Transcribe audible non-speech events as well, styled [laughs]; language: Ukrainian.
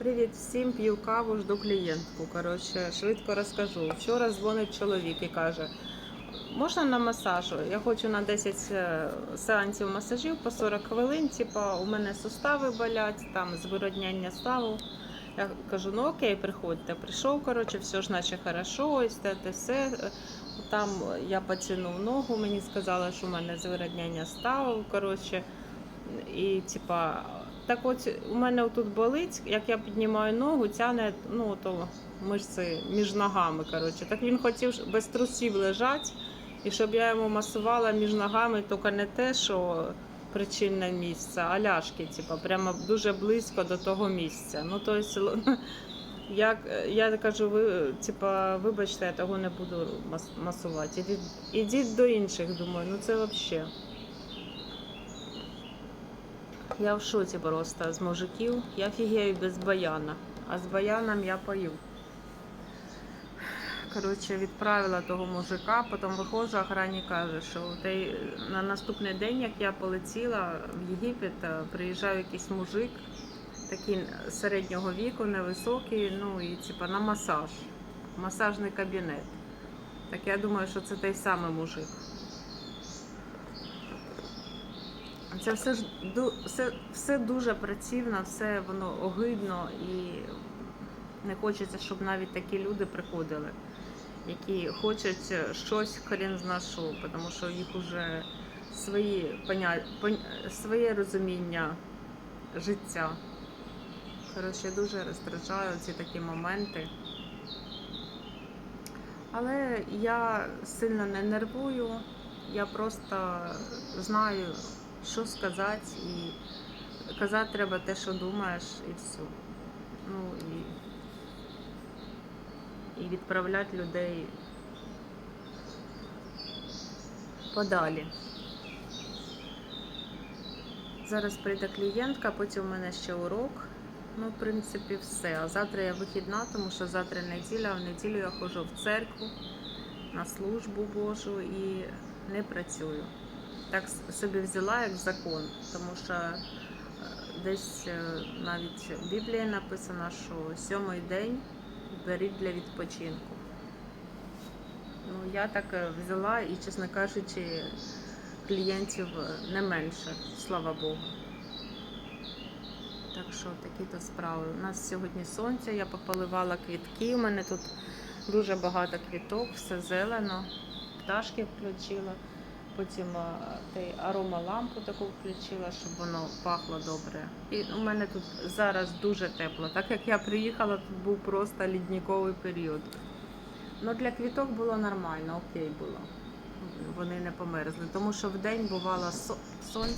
Привіт всім, п'ю каву, жду клієнтку. Коротше, швидко розкажу. Вчора дзвонить чоловік і каже: можна на масаж? Я хочу на 10 е, сеансів масажів по 40 хвилин. Типа, у мене сустави болять, там звиродняння ставу. Я кажу, ну окей, приходьте. Прийшов, коротше, все ж наче хорошо, ось те, те все. Там я потягнув ногу, мені сказали, що у мене звиродняння ставу. Коротше, і типа, так от у мене тут болить, як я піднімаю ногу, тяне ну, то мишці між ногами. Коротше. Так він хотів без трусів лежати, і щоб я йому масувала між ногами, тільки не те, що причинне місце, а ляшки, типа, прямо дуже близько до того місця. Ну, то есть, [laughs] як, я кажу, ви, типа, вибачте, я того не буду мас- масувати. Ідіть до інших, думаю, ну це взагалі. Я в шоці просто з мужиків. Я фігею без баяна, а з баяном я пою. Коротше, відправила того мужика, потім виходжу, охранник каже, що той, на наступний день, як я полетіла в Єгипет, е, приїжджав якийсь мужик, такий середнього віку, невисокий, ну і типа на масаж, масажний кабінет. Так я думаю, що це той самий мужик. Це все ж все, все дуже працівно, все воно огидно і не хочеться, щоб навіть такі люди приходили, які хочуть щось хрен зна що, тому що їх уже свої поня... пон- своє розуміння життя. Коротше, дуже роздражаю ці такі моменти. Але я сильно не нервую, я просто знаю, що сказати, і казати треба те, що думаєш, і все. Ну і, і відправляти людей подалі. Зараз прийде клієнтка, потім у мене ще урок. Ну, в принципі, все. А завтра я вихідна, тому що завтра неділя, а в неділю я ходжу в церкву на службу Божу і не працюю. Так собі взяла як закон, тому що е, десь е, навіть в Біблії написано, що сьомий день беріть для відпочинку. Ну, я так е, взяла і, чесно кажучи, клієнтів не менше, слава Богу. Так що такі то справи. У нас сьогодні сонце, я пополивала квітки. У мене тут дуже багато квіток, все зелено, пташки включила. Потім а, той аромалампу таку включила, щоб воно пахло добре. І у мене тут зараз дуже тепло. Так як я приїхала, тут був просто лідніковий період. Ну для квіток було нормально, окей було. Вони не померзли. Тому що в день бувало сонце,